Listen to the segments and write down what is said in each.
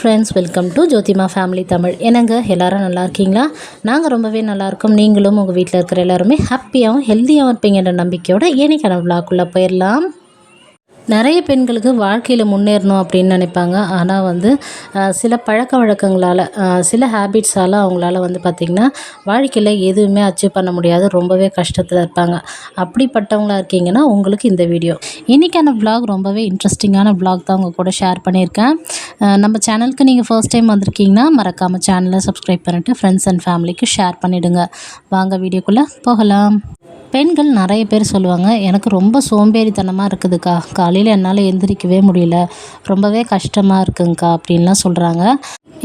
Friends welcome to Jothima family Tamil என்னங்க எல்லாரும் நல்லா இருக்கீங்களா? நாங்கள் ரொம்பவே நல்லா இருக்கோம். நீங்களும் உங்கள் வீட்டில் இருக்கிற எல்லாருமே ஹாப்பியாகவும் ஹெல்த்தியாகவும் இருப்பீங்கன்ற நம்பிக்கையோட ஏனைக்கான விழாக்குள்ளே போயிடலாம் நிறைய பெண்களுக்கு வாழ்க்கையில் முன்னேறணும் அப்படின்னு நினைப்பாங்க. ஆனால் வந்து சில பழக்க வழக்கங்களால் சில ஹேபிட்ஸால் அவங்களால வந்து பார்த்திங்கன்னா வாழ்க்கையில் எதுவுமே அச்சீவ் பண்ண முடியாது. ரொம்பவே கஷ்டத்தில் இருப்பாங்க. அப்படிப்பட்டவங்களா இருக்கீங்கன்னா உங்களுக்கு இந்த வீடியோ இன்றைக்கான vlog ரொம்பவே இன்ட்ரெஸ்டிங்கான vlog தான் உங்கள் கூட ஷேர் பண்ணியிருக்கேன். நம்ம சேனலுக்கு நீங்கள் ஃபர்ஸ்ட் டைம் வந்திருக்கீங்கன்னா மறக்காமல் சேனலை சப்ஸ்கிரைப் பண்ணிவிட்டு ஃப்ரெண்ட்ஸ் அண்ட் ஃபேமிலிக்கு ஷேர் பண்ணிவிடுங்க வாங்க வீடியோக்குள்ளே போகலாம். பெண்கள் நிறைய பேர் சொல்லுவாங்க எனக்கு ரொம்ப சோம்பேறித்தனமாக இருக்குதுக்கா. காலையில் என்னால் எந்திரிக்கவே முடியல. ரொம்பவே கஷ்டமாக இருக்குதுங்க்கா அப்படின்லாம் சொல்கிறாங்க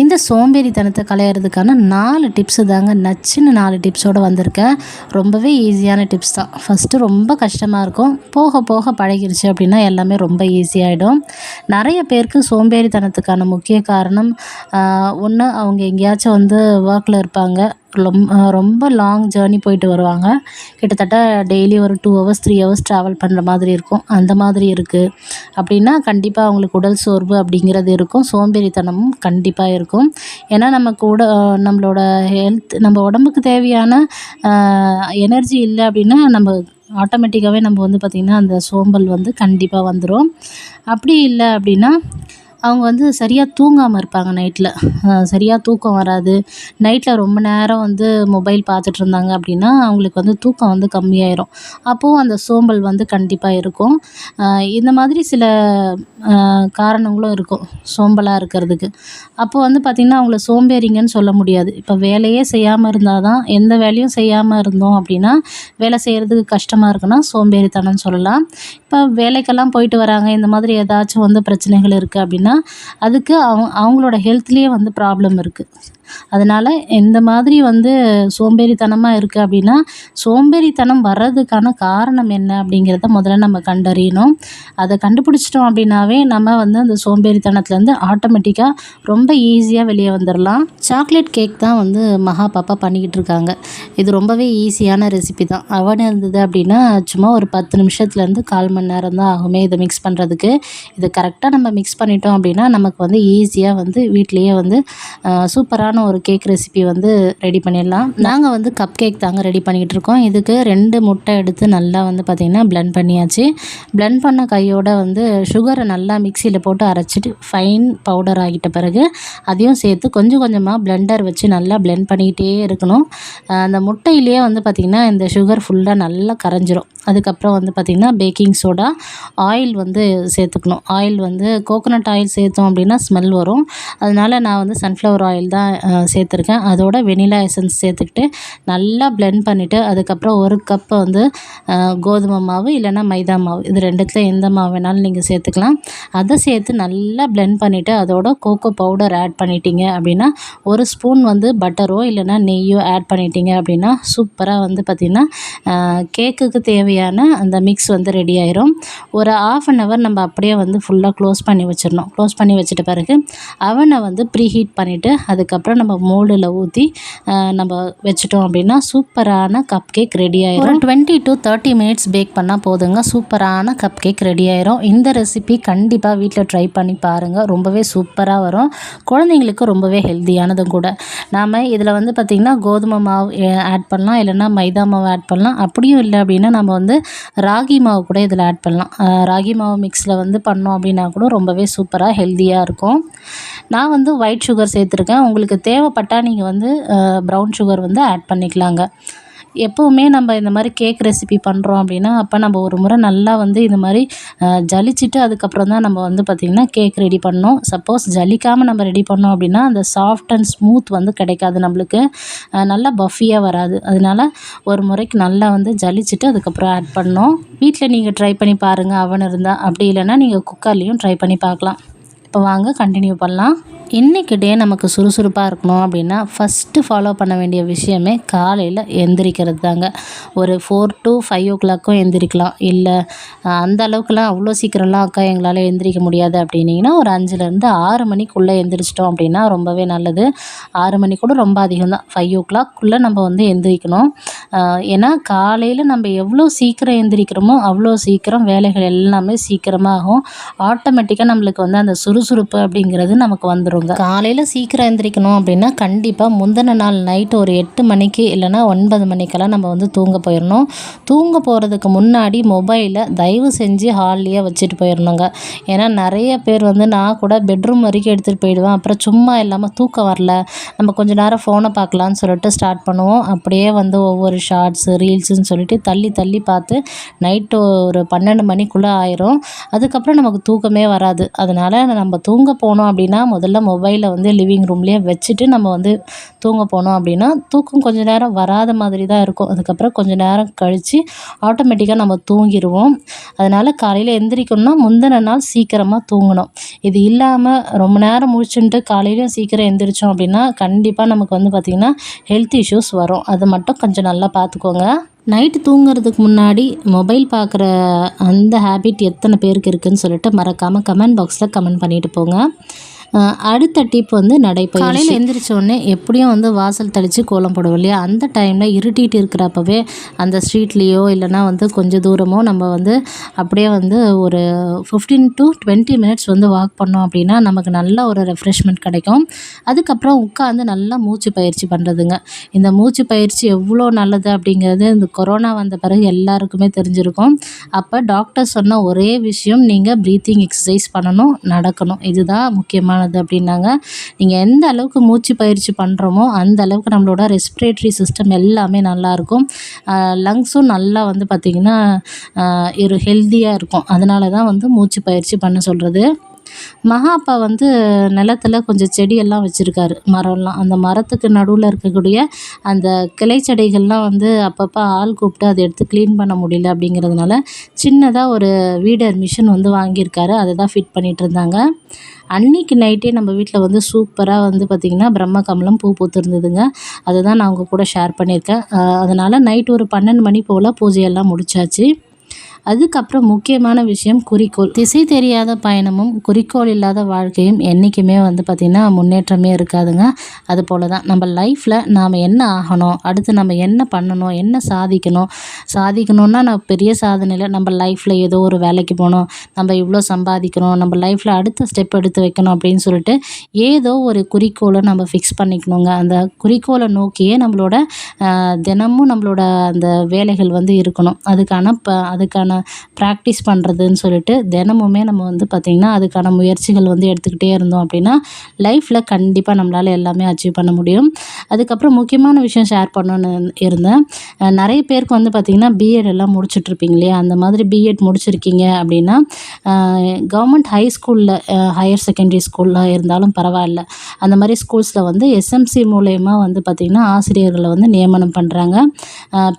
இந்த சோம்பேறித்தனத்தை களையிறதுக்கான நாலு டிப்ஸு தாங்க நச்சுன்னு நாலு டிப்ஸோடு வந்திருக்கேன். ரொம்பவே ஈஸியான டிப்ஸ் தான். ஃபஸ்ட்டு ரொம்ப கஷ்டமாக இருக்கும். போக போக பழகிருச்சு அப்படின்னா எல்லாமே ரொம்ப ஈஸியாகிடும் நிறைய பேருக்கு சோம்பேறித்தனத்துக்கான முக்கிய காரணம் ஒன்று அவங்க எங்கேயாச்சும் வந்து ஒர்க்கில் இருப்பாங்க. ரொம்ப ரொம்ப லாங் ஜேர்னி போயிட்டு வருவாங்க. கிட்டத்தட்ட டெய்லி ஒரு two hours three hours travel பண்ணுற மாதிரி இருக்கும். அந்த மாதிரி இருக்குது அப்படின்னா கண்டிப்பாக அவங்களுக்கு உடல் சோர்வு அப்படிங்கிறது இருக்கும். சோம்பேறித்தனமும் கண்டிப்பாக இருக்கும். ஏன்னா நம்ம கூட நம்மளோட ஹெல்த் நம்ம உடம்புக்கு தேவையான எனர்ஜி இல்லை அப்படின்னா நம்ம ஆட்டோமேட்டிக்காகவே நம்ம வந்து பார்த்திங்கன்னா அந்த சோம்பல் வந்து கண்டிப்பாக வந்துடும் அப்படி இல்லை அப்படின்னா அவங்க வந்து சரியாக தூங்காமல் இருப்பாங்க நைட்டில் சரியாக தூக்கம் வராது. நைட்டில் ரொம்ப நேரம் வந்து மொபைல் பார்த்துட்டு இருந்தாங்க அப்படின்னா அவங்களுக்கு வந்து தூக்கம் வந்து கம்மியாயிரும். அப்போவும் அந்த சோம்பல் வந்து கண்டிப்பாக இருக்கும். இந்த மாதிரி சில காரணங்களும் இருக்கும் சோம்பலாக இருக்கிறதுக்கு. அப்போ வந்து பார்த்திங்கன்னா அவங்கள சோம்பேறிங்கன்னு சொல்ல முடியாது. இப்போ வேலையே செய்யாமல் இருந்தால் தான் எந்த வேலையும் செய்யாமல் இருந்தோம் அப்படின்னா வேலை செய்கிறதுக்கு கஷ்டமாக இருக்குன்னா சோம்பேறித்தனம்னு சொல்லலாம். இப்போ வேலைக்கெல்லாம் போயிட்டு வராங்க இந்த மாதிரி ஏதாச்சும் வந்து பிரச்சனைகள் இருக்குது அப்படின்னா அதுக்கு அவங்க அவங்களோட ஹெல்த்லேயே வந்து ப்ராப்ளம் இருக்குது அதனால் இந்த மாதிரி வந்து சோம்பேறித்தனமாக இருக்குது அப்படின்னா சோம்பேறித்தனம் வர்றதுக்கான காரணம் என்ன அப்படிங்கிறத முதல்ல நம்ம கண்டறியணும். அதை கண்டுபிடிச்சிட்டோம் அப்படின்னாவே நம்ம வந்து அந்த சோம்பேறித்தனத்துலேருந்து ஆட்டோமேட்டிக்காக ரொம்ப ஈஸியாக வெளியே வந்துடலாம் சாக்லேட் கேக் தான் வந்து மகா பாப்பா பண்ணிக்கிட்டு இருக்காங்க. இது ரொம்பவே ஈஸியான ரெசிபி தான். அவன் இருந்தது அப்படின்னா சும்மா ஒரு பத்து நிமிஷத்துலேருந்து கால் மணி நேரம் தான் ஆகுமே இதை மிக்ஸ் பண்ணுறதுக்கு இதை கரெக்டாக நம்ம மிக்ஸ் பண்ணிட்டோம் அப்படின்னா நமக்கு வந்து ஈஸியாக வந்து வீட்லேயே வந்து சூப்பரான சூப்பரான ஒரு கேக் ரெசிபி வந்து ரெடி பண்ணிடலாம். நாங்கள் வந்து கப் கேக் தாங்க ரெடி பண்ணிக்கிட்டு இருக்கோம் இதுக்கு ரெண்டு முட்டை எடுத்து நல்லா வந்து பார்த்திங்கன்னா blend பண்ணியாச்சு. Blend பண்ண கையோட வந்து சுகரை நல்லா மிக்சியில் போட்டு அரைச்சிட்டு ஃபைன் பவுடர் ஆகிட்ட பிறகு அதையும் சேர்த்து கொஞ்சம் கொஞ்சமாக பிளெண்டர் வச்சு நல்லா பிளெண்ட் பண்ணிக்கிட்டே இருக்கணும். அந்த முட்டையிலேயே வந்து பார்த்திங்கன்னா இந்த சுகர் ஃபுல்லாக நல்லா கரைஞ்சிரும். அதுக்கப்புறம் வந்து பார்த்திங்கன்னா பேக்கிங் சோடா ஆயில் வந்து சேர்த்துக்கணும். ஆயில் வந்து கோகோனட் ஆயில் சேர்த்தோம் அப்படின்னா ஸ்மெல் வரும். அதனால நான் வந்து சன்ஃப்ளவர் ஆயில் தான் சேர்த்துருக்கேன். அதோட வெனிலா எசன்ஸ் சேர்த்துக்கிட்டு நல்லா blend பண்ணிவிட்டு அதுக்கப்புறம் ஒரு கப்பை வந்து கோதுமை மாவு இல்லைன்னா மைதா மாவு. இது ரெண்டுத்துல எந்த மாவு வேணாலும் நீங்கள் சேர்த்துக்கலாம். அதை சேர்த்து நல்லா blend பண்ணிவிட்டு அதோட கோகோ பவுடர் ஆட் பண்ணிட்டீங்க அப்படின்னா ஒரு ஸ்பூன் வந்து பட்டரோ இல்லைன்னா நெய்யோ ஆட் பண்ணிட்டீங்க அப்படின்னா சூப்பராக வந்து பார்த்திங்கன்னா கேக்குக்கு தேவையான அந்த மிக்ஸ் வந்து ரெடி ஆயிரும். ஒரு ஆஃப் அன் ஹவர் நம்ம அப்படியே வந்து ஃபுல்லாக க்ளோஸ் பண்ணி வச்சிடணும். க்ளோஸ் பண்ணி வச்சுட்டு பிறகு அவனை வந்து ப்ரீ ஹீட் பண்ணிவிட்டு அதுக்கப்புறம் நம்ம மோல்டில் ஊற்றி நம்ம வச்சிட்டோம் அப்படின்னா சூப்பரான கப் கேக் ரெடி ஆயிரும். Twenty to thirty minutes bake பண்ணால் போதுங்க. சூப்பரான கப் கேக் ரெடி ஆயிரும். இந்த ரெசிபி கண்டிப்பாக வீட்டில் ட்ரை பண்ணி பாருங்கள் ரொம்பவே சூப்பராக வரும். குழந்தைங்களுக்கு ரொம்பவே ஹெல்த்தியானதும் கூட. நாம் இதில் வந்து பார்த்திங்கன்னா கோதுமை மாவு ஆட் பண்ணலாம். இல்லைன்னா மைதா மாவு ஆட் பண்ணலாம். அப்படியும் இல்லை அப்படின்னா நம்ம வந்து ராகி மாவு கூட இதில் ஆட் பண்ணலாம். ராகி மாவு மிக்ஸில் வந்து பண்ணோம் அப்படின்னா கூட ரொம்பவே சூப்பராக ஹெல்த்தியாக இருக்கும். நான் வந்து ஒயிட் சுகர் சேர்த்துருக்கேன். உங்களுக்கு தேவைப்பட்டால் நீங்கள் வந்து ப்ரௌன் சுகர் வந்து ஆட் பண்ணிக்கலாங்க. எப்போவுமே நம்ம இந்த மாதிரி கேக் ரெசிபி பண்ணுறோம் அப்படின்னா அப்போ நம்ம ஒரு முறை நல்லா வந்து இந்த மாதிரி ஜலிச்சுட்டு அதுக்கப்புறம் தான் நம்ம வந்து பார்த்திங்கன்னா கேக் ரெடி பண்ணோம் சப்போஸ் ஜலிக்காமல் நம்ம ரெடி பண்ணோம் அப்படின்னா அந்த சாஃப்ட் அண்ட் ஸ்மூத் வந்து கிடைக்காது நம்மளுக்கு. நல்லா பஃபியாக வராது. அதனால ஒரு முறைக்கு நல்லா வந்து ஜலிச்சுட்டு அதுக்கப்புறம் ஆட் பண்ணோம். வீட்டில் நீங்கள் ட்ரை பண்ணி பாருங்கள் அவன் இருந்தால் அப்படி இல்லைன்னா நீங்கள் குக்கர்லேயும் ட்ரை பண்ணி பார்க்கலாம். இப்போ வாங்க கண்டினியூ பண்ணலாம். இன்றைக்கி டே நமக்கு சுறுசுறுப்பாக இருக்கணும் அப்படின்னா ஃபஸ்ட்டு ஃபாலோ பண்ண வேண்டிய விஷயமே காலையில் எந்திரிக்கிறது தாங்க ஒரு ஃபோர் டு ஃபைவ் ஓ கிளாக்கும் எந்திரிக்கலாம். இல்லை அந்த அளவுக்குலாம் அவ்வளோ சீக்கிரம்லாம் அக்கா எங்களால் எந்திரிக்க முடியாது அப்படின்னீங்கன்னா ஒரு அஞ்சுலேருந்து ஆறு மணிக்குள்ளே எந்திரிச்சிட்டோம் அப்படின்னா ரொம்பவே நல்லது. ஆறு மணி கூட ரொம்ப அதிகம் தான் ஃபைவ் ஓ கிளாக்குள்ளே நம்ம வந்து எந்திரிக்கணும். ஏன்னா காலையில் நம்ம எவ்வளோ சீக்கிரம் எந்திரிக்கிறோமோ அவ்வளோ சீக்கிரம் வேலைகள் எல்லாமே சீக்கிரமாகும். ஆட்டோமேட்டிக்காக நம்மளுக்கு வந்து அந்த சுறுசுறுப்பு அப்படிங்கிறது நமக்கு வந்துடும் போயிடுறோங்க காலையில் சீக்கிரம் எந்திரிக்கணும் அப்படின்னா கண்டிப்பாக முந்தின நாள் நைட்டு ஒரு எட்டு மணிக்கு இல்லைனா ஒன்பது மணிக்கெல்லாம் நம்ம வந்து தூங்க போயிடணும். தூங்க போகிறதுக்கு முன்னாடி மொபைலை தயவு செஞ்சு ஹால்லேயே வச்சுட்டு போயிடணுங்க. ஏன்னா நிறைய பேர் வந்து நான் கூட பெட்ரூம் வரைக்கும் எடுத்துகிட்டு போயிடுவேன். அப்புறம் சும்மா இல்லாமல் தூக்கம் வரல. நம்ம கொஞ்ச நேரம் ஃபோனை பார்க்கலான்னு சொல்லிட்டு ஸ்டார்ட் பண்ணுவோம். அப்படியே வந்து ஒவ்வொரு ஷார்ட்ஸு ரீல்ஸுன்னு சொல்லிட்டு தள்ளி தள்ளி பார்த்து நைட்டு ஒரு பன்னெண்டு மணிக்குள்ளே ஆயிரும். அதுக்கப்புறம் நமக்கு தூக்கமே வராது. அதனால் நம்ம தூங்க போனோம் அப்படின்னா முதல்ல மொபைலை வந்து லிவிங் ரூம்லேயே வச்சுட்டு நம்ம வந்து தூங்க போனோம் அப்படின்னா தூக்கம் கொஞ்சம் நேரம் வராத மாதிரி தான் இருக்கும். அதுக்கப்புறம் கொஞ்சம் நேரம் கழித்து ஆட்டோமேட்டிக்காக நம்ம தூங்கிடுவோம். அதனால் காலையில் எந்திரிக்கணும்னா முந்தின நாள் சீக்கிரமாக தூங்கணும். இது இல்லாமல் ரொம்ப நேரம் முழிச்சுட்டு காலையிலையும் சீக்கிரம் எந்திரிச்சோம் அப்படின்னா கண்டிப்பாக நமக்கு வந்து பார்த்திங்கன்னா ஹெல்த் இஷ்யூஸ் வரும். அது மட்டும் கொஞ்சம் நல்லா பார்த்துக்கோங்க நைட்டு தூங்குறதுக்கு முன்னாடி மொபைல் பார்க்குற அந்த ஹேபிட் எத்தனை பேருக்கு இருக்குதுன்னு சொல்லிட்டு மறக்காமல் கமெண்ட் பாக்ஸில் கமெண்ட் பண்ணிட்டு போங்க. அடுத்த டிப் வந்து நடைபயிற்சி காலையில் எந்திரிச்ச உடனே எப்படியும் வந்து வாசல் தெளித்து கோலம் போடுவோம் இல்லையா? அந்த டைமில் இருட்டிகிட்டு இருக்கிறப்பவே அந்த ஸ்ட்ரீட்லேயோ இல்லைனா வந்து கொஞ்சம் தூரமோ நம்ம வந்து அப்படியே வந்து ஒரு ஃபிஃப்டீன் டு டுவெண்ட்டி மினிட்ஸ் வந்து வாக் பண்ணோம் அப்படின்னா நமக்கு நல்ல ஒரு ரெஃப்ரெஷ்மெண்ட் கிடைக்கும். அதுக்கப்புறம் உட்காந்து நல்லா மூச்சு பயிற்சி பண்ணுறதுங்க இந்த மூச்சு பயிற்சி எவ்வளோ நல்லது அப்படிங்கிறது இந்த கொரோனா வந்த பிறகு எல்லாருக்குமே தெரிஞ்சிருக்கும். அப்போ டாக்டர் சொன்ன ஒரே விஷயம் நீங்கள் ப்ரீத்திங் எக்ஸசைஸ் பண்ணணும் நடக்கணும். இதுதான் முக்கியமான முக்கியமானது அப்படின்னாங்க. நீங்கள் எந்த அளவுக்கு மூச்சு பயிற்சி பண்ணுறோமோ அந்த அளவுக்கு நம்மளோட ரெஸ்பிரேட்டரி சிஸ்டம் எல்லாமே நல்லாயிருக்கும் லங்ஸும் நல்லா வந்து பார்த்திங்கன்னா ஒரு ஹெல்த்தியாக இருக்கும். அதனால தான் வந்து மூச்சு பயிற்சி பண்ண சொல்கிறது மகா அப்பா வந்து நிலத்துல கொஞ்சம் செடியெல்லாம் வச்சுருக்காரு. மரம்லாம். அந்த மரத்துக்கு நடுவில் இருக்கக்கூடிய அந்த கிளை செடிகள்லாம் வந்து அப்பப்போ ஆள் கூப்பிட்டு அதை எடுத்து க்ளீன் பண்ண முடியல அப்படிங்கிறதுனால சின்னதாக ஒரு வீடர் மிஷின் வந்து வாங்கியிருக்காரு. அதை தான் ஃபிட் பண்ணிகிட்டு இருந்தாங்க. அன்னைக்கு நைட்டே நம்ம வீட்டில் வந்து சூப்பராக வந்து பார்த்திங்கன்னா பிரம்ம கமலம் பூ பூத்துருந்ததுங்க. அதை தான் நான் உங்கள் கூட ஷேர் பண்ணியிருக்கேன். அதனால் நைட் ஒரு பன்னெண்டு மணி போல் பூஜையெல்லாம் முடிச்சாச்சு. அதுக்கப்புறம் முக்கியமான விஷயம் குறிக்கோள். திசை தெரியாத பயணமும் குறிக்கோள் இல்லாத வாழ்க்கையும் என்றைக்குமே வந்து பார்த்திங்கன்னா முன்னேற்றமே இருக்காதுங்க. அது போல தான் நம்ம லைஃப்பில் நாம் என்ன ஆகணும் அடுத்து நம்ம என்ன பண்ணணும் என்ன சாதிக்கணும் சாதிக்கணும்னா நான் பெரிய சாதனையில் நம்ம லைஃப்பில் ஏதோ ஒரு வேலைக்கு போகணும் நம்ம இவ்வளோ சம்பாதிக்கணும் நம்ம லைஃப்பில் அடுத்த ஸ்டெப் எடுத்து வைக்கணும் அப்படின்னு சொல்லிட்டு ஏதோ ஒரு குறிக்கோளை நம்ம ஃபிக்ஸ் பண்ணிக்கணுங்க. அந்த குறிக்கோளை நோக்கியே நம்மளோட தினமும் நம்மளோட அந்த வேலைகள் வந்து இருக்கணும். அதுக்கான ப அதுக்கான ப்ராக்டிஸ் பண்ணுறதுன்னு சொல்லிட்டு தினமுமே நம்ம வந்து பார்த்திங்கன்னா அதுக்கான முயற்சிகள் வந்து எடுத்துக்கிட்டே இருந்தோம் அப்படின்னா லைஃப்பில் கண்டிப்பாக நம்மளால் எல்லாமே அச்சீவ் பண்ண முடியும். அதுக்கப்புறம் முக்கியமான விஷயம் ஷேர் பண்ணணும்னு இருந்தேன். நிறைய பேருக்கு வந்து பார்த்திங்கன்னா பிஎட் எல்லாம் முடிச்சிட்ருப்பீங்க இல்லையா? அந்த மாதிரி பிஎட் முடிச்சிருக்கீங்க அப்படின்னா கவர்மெண்ட் ஹை ஸ்கூலில் ஹையர் செகண்டரி ஸ்கூல்லாம் இருந்தாலும் பரவாயில்ல. அந்த மாதிரி ஸ்கூல்ஸில் வந்து எஸ்எம்சி மூலயமா வந்து பார்த்திங்கன்னா ஆசிரியர்களை வந்து நியமனம் பண்ணுறாங்க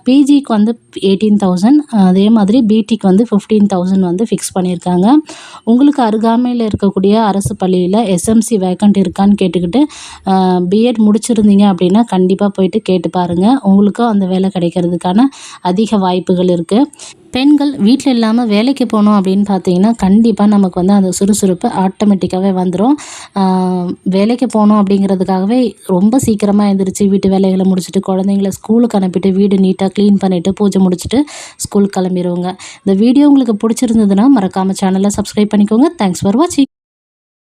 பிஜிக்கு வந்து எயிட்டீன் தௌசண்ட் அதே மாதிரி ஐடிக்கு வந்து ஃபிஃப்டீன் தௌசண்ட் வந்து ஃபிக்ஸ் பண்ணியிருக்காங்க. உங்களுக்கு அருகாமையில் இருக்கக்கூடிய அரசு பள்ளியில் எஸ்எம்சி வேக்கண்ட் இருக்கான்னு கேட்டுக்கிட்டு பிஎட் முடிச்சிருந்தீங்க அப்படின்னா கண்டிப்பாக போயிட்டு கேட்டு பாருங்கள் உங்களுக்கும் அந்த வேலை கிடைக்கிறதுக்கான அதிக வாய்ப்புகள் இருக்குது பெண்கள் வீட்டில் இல்லாமல் வேலைக்கு போகணும் அப்படின்னு பார்த்தீங்கன்னா கண்டிப்பாக நமக்கு வந்து அந்த சுறுசுறுப்பு ஆட்டோமேட்டிக்காகவே வந்துடும் வேலைக்கு போகணும் அப்படிங்கிறதுக்காகவே ரொம்ப சீக்கிரமாக எழுந்திரிச்சு வீட்டு வேலைகளை முடிச்சுட்டு குழந்தைங்கள ஸ்கூலுக்கு அனுப்பிட்டு வீடு நீட்டாக க்ளீன் பண்ணிவிட்டு பூஜை முடிச்சுட்டு ஸ்கூலுக்கு கிளம்பிடுவோங்க இந்த வீடியோ உங்களுக்கு பிடிச்சிருந்ததுன்னா மறக்காமல் சேனலை சப்ஸ்கிரைப் பண்ணிக்கோங்க. தேங்க்ஸ் ஃபார் வாட்சிங்